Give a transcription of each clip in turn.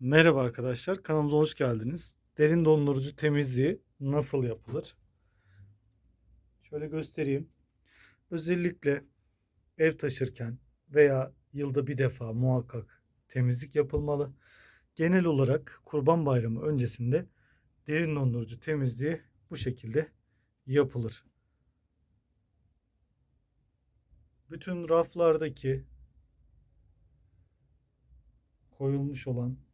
Merhaba arkadaşlar, kanalımıza hoş geldiniz. Derin dondurucu temizliği nasıl yapılır? Şöyle göstereyim. Özellikle ev taşırken veya yılda bir defa muhakkak temizlik yapılmalı. Genel olarak Kurban Bayramı öncesinde derin dondurucu temizliği bu şekilde yapılır. Bütün raflardaki koyulmuş olan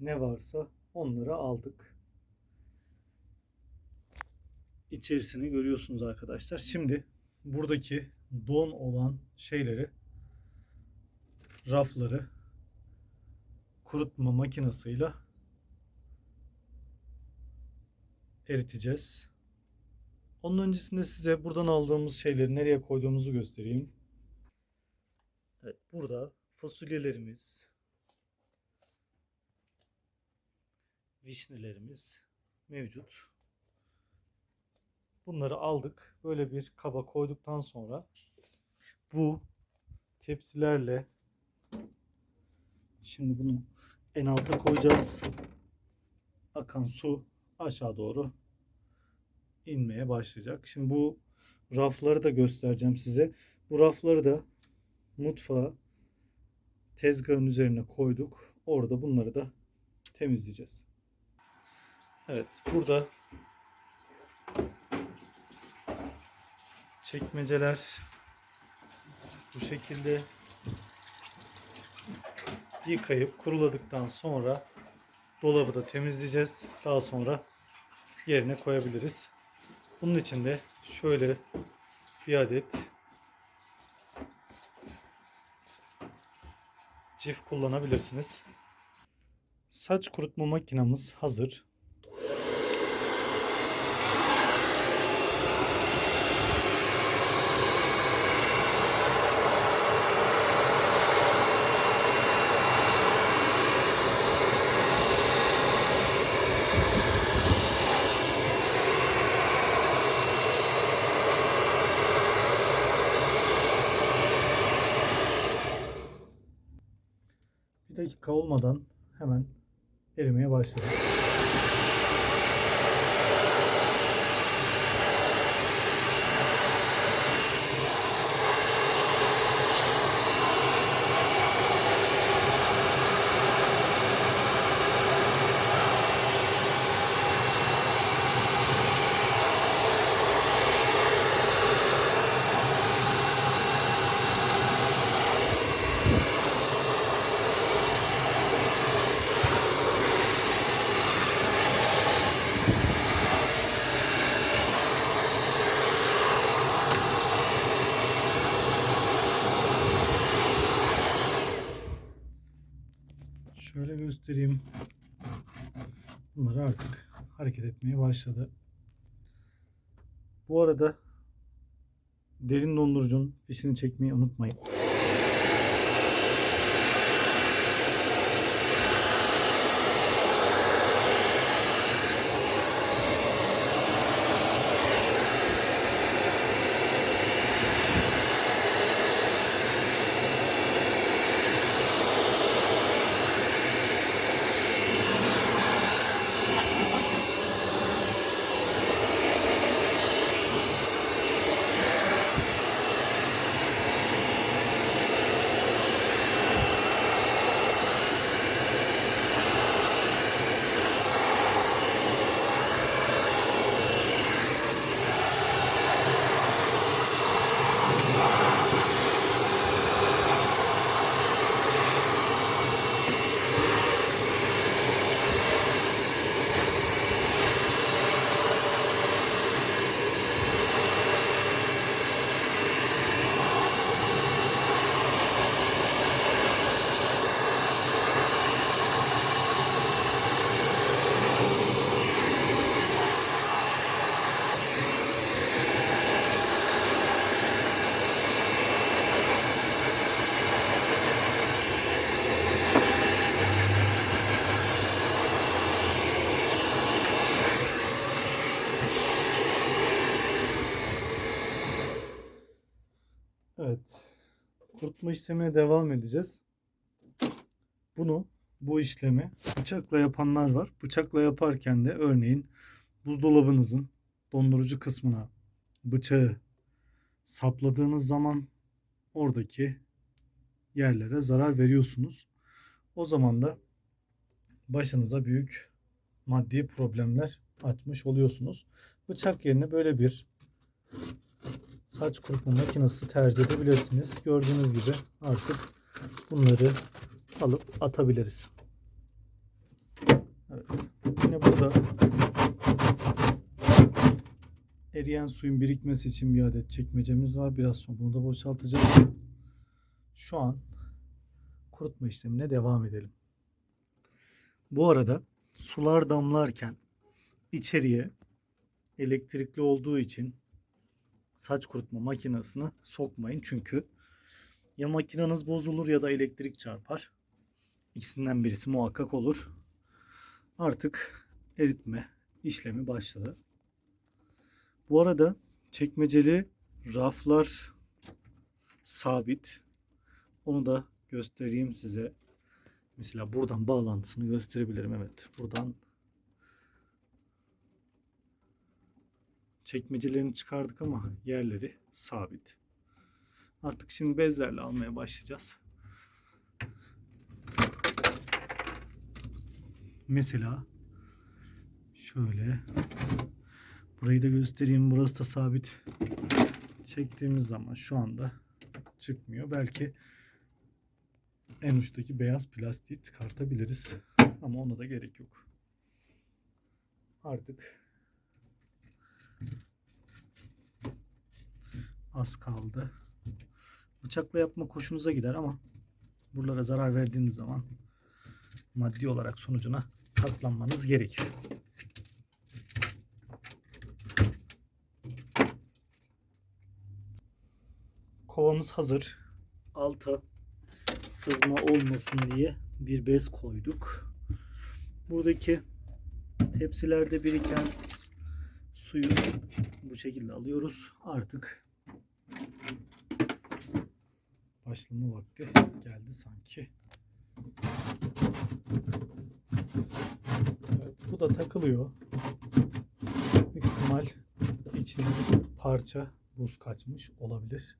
ne varsa onları aldık. İçerisini görüyorsunuz arkadaşlar. Şimdi buradaki don olan şeyleri rafları kurutma makinesiyle eriteceğiz. Onun öncesinde size buradan aldığımız şeyleri nereye koyduğumuzu göstereyim. Evet, burada fasulyelerimiz, vişnelerimiz mevcut. Bunları aldık. Böyle bir kaba koyduktan sonra bu tepsilerle şimdi bunu en alta koyacağız. Akan su aşağı doğru inmeye başlayacak. Şimdi bu rafları da göstereceğim size. Bu rafları da mutfağa tezgahın üzerine koyduk. Orada bunları da temizleyeceğiz. Evet, burada çekmeceler bu şekilde yıkayıp kuruladıktan sonra dolabı da temizleyeceğiz. Daha sonra yerine koyabiliriz. Bunun için de şöyle bir adet cif kullanabilirsiniz. Saç kurutma makinamız hazır. Dakika olmadan hemen erimeye başladı. Şöyle göstereyim. Bunlar artık hareket etmeye başladı. Bu arada derin dondurucunun fişini çekmeyi unutmayın. Evet. Kurutma işlemine devam edeceğiz. Bunu bu işlemi bıçakla yapanlar var. Bıçakla yaparken de örneğin buzdolabınızın dondurucu kısmına bıçağı sapladığınız zaman oradaki yerlere zarar veriyorsunuz. O zaman da başınıza büyük maddi problemler açmış oluyorsunuz. Bıçak yerine böyle bir saç kurutma makinesi tercih edebilirsiniz. Gördüğünüz gibi artık bunları alıp atabiliriz. Evet. Yine burada eriyen suyun birikmesi için bir adet çekmecemiz var. Biraz sonra bunu da boşaltacağız. Şu an kurutma işlemine devam edelim. Bu arada sular damlarken içeriye elektrikli olduğu için saç kurutma makinesini sokmayın. Çünkü ya makineniz bozulur ya da elektrik çarpar. İkisinden birisi muhakkak olur. Artık eritme işlemi başladı. Bu arada çekmeceli raflar sabit. Onu da göstereyim size. Mesela buradan bağlantısını gösterebilirim. Evet. Buradan çekmecelerini çıkardık ama yerleri sabit. Artık şimdi bezlerle almaya başlayacağız. Mesela şöyle burayı da göstereyim. Burası da sabit. Çektiğimiz zaman şu anda çıkmıyor. Belki en uçtaki beyaz plastiği çıkartabiliriz. Ama ona da gerek yok. Artık az kaldı. Bıçakla yapma hoşunuza gider ama buralara zarar verdiğiniz zaman maddi olarak sonucuna katlanmanız gerekir. Kovamız hazır. Alta sızma olmasın diye bir bez koyduk. Buradaki tepsilerde biriken suyu bu şekilde alıyoruz. Artık başlama vakti geldi sanki. Evet, bu da takılıyor. Büyük ihtimal içine bir parça buz kaçmış olabilir.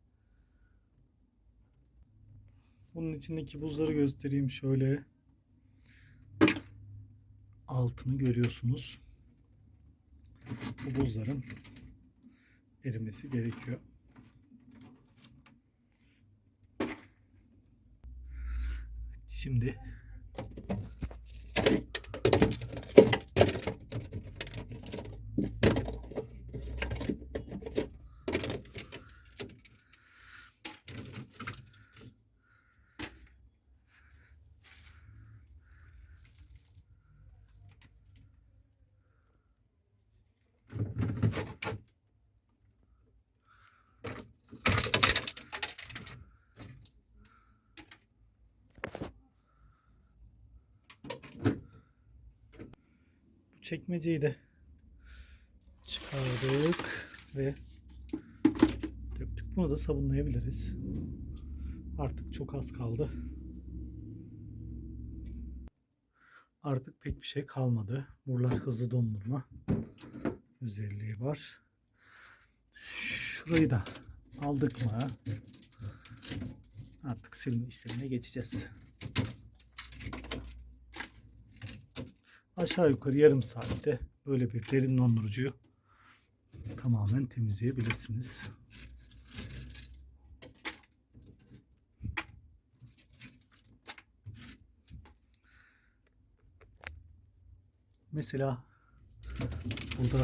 Bunun içindeki buzları göstereyim şöyle. Altını görüyorsunuz. Bu buzların erimesi gerekiyor. Şimdi çekmeceyi de çıkardık ve döktük. Bunu da sabunlayabiliriz. Artık çok az kaldı. Artık pek bir şey kalmadı. Buralar hızlı dondurma özelliği var. Şurayı da aldık mı? Artık silme işlemine geçeceğiz. Aşağı yukarı yarım saatte böyle bir derin dondurucuyu tamamen temizleyebilirsiniz. Mesela burada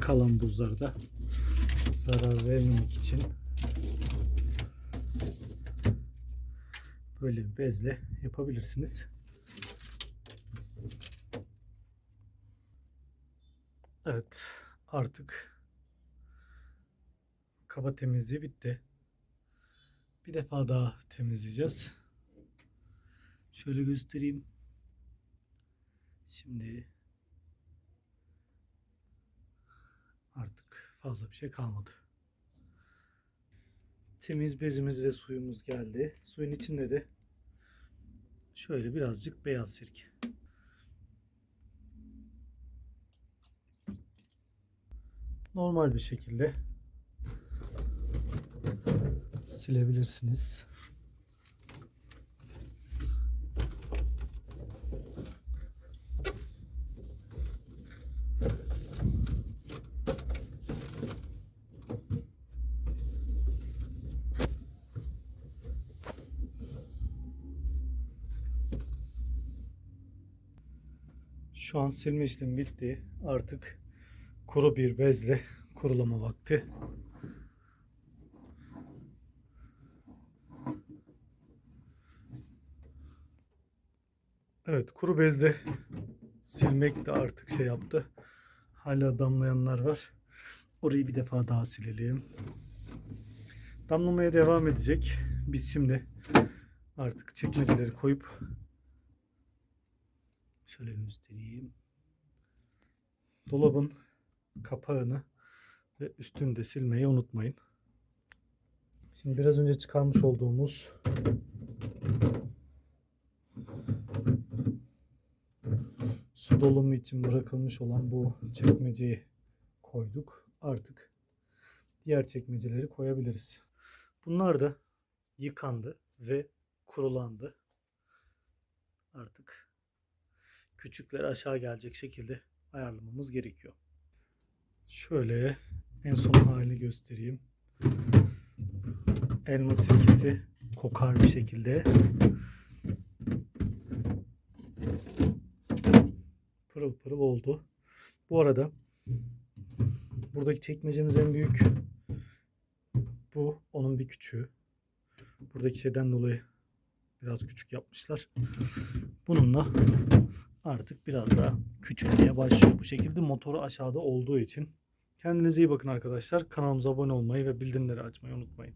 kalan buzları da zarar vermemek için böyle bir bezle yapabilirsiniz. Evet, artık kaba temizliği bitti. Bir defa daha temizleyeceğiz. Şöyle göstereyim. Şimdi artık fazla bir şey kalmadı. Temiz bezimiz ve suyumuz geldi. Suyun içinde de şöyle birazcık beyaz sirke. Normal bir şekilde silebilirsiniz. Şu an silme işlemi bitti. Artık kuru bir bezle kurulama vakti. Evet kuru bezle silmek de artık şey yaptı. Hala damlayanlar var. Orayı bir defa daha silelim. Damlamaya devam edecek. Biz şimdi artık çekmeceleri koyup şöyle göstereyim. Dolabın kapağını ve üstünü de silmeyi unutmayın. Şimdi biraz önce çıkarmış olduğumuz su dolumu için bırakılmış olan bu çekmeceyi koyduk. Artık diğer çekmeceleri koyabiliriz. Bunlar da yıkandı ve kurulandı. Artık küçükler aşağı gelecek şekilde ayarlamamız gerekiyor. Şöyle en son halini göstereyim. Elma sirkesi kokar bir şekilde. Pırıl pırıl oldu. Bu arada buradaki çekmecemiz en büyük. Bu onun bir küçüğü. Buradaki şeyden dolayı biraz küçük yapmışlar. Bununla artık biraz daha küçülmeye başlıyor. Bu şekilde motoru aşağıda olduğu için. Kendinize iyi bakın arkadaşlar. Kanalımıza abone olmayı ve bildirimleri açmayı unutmayın.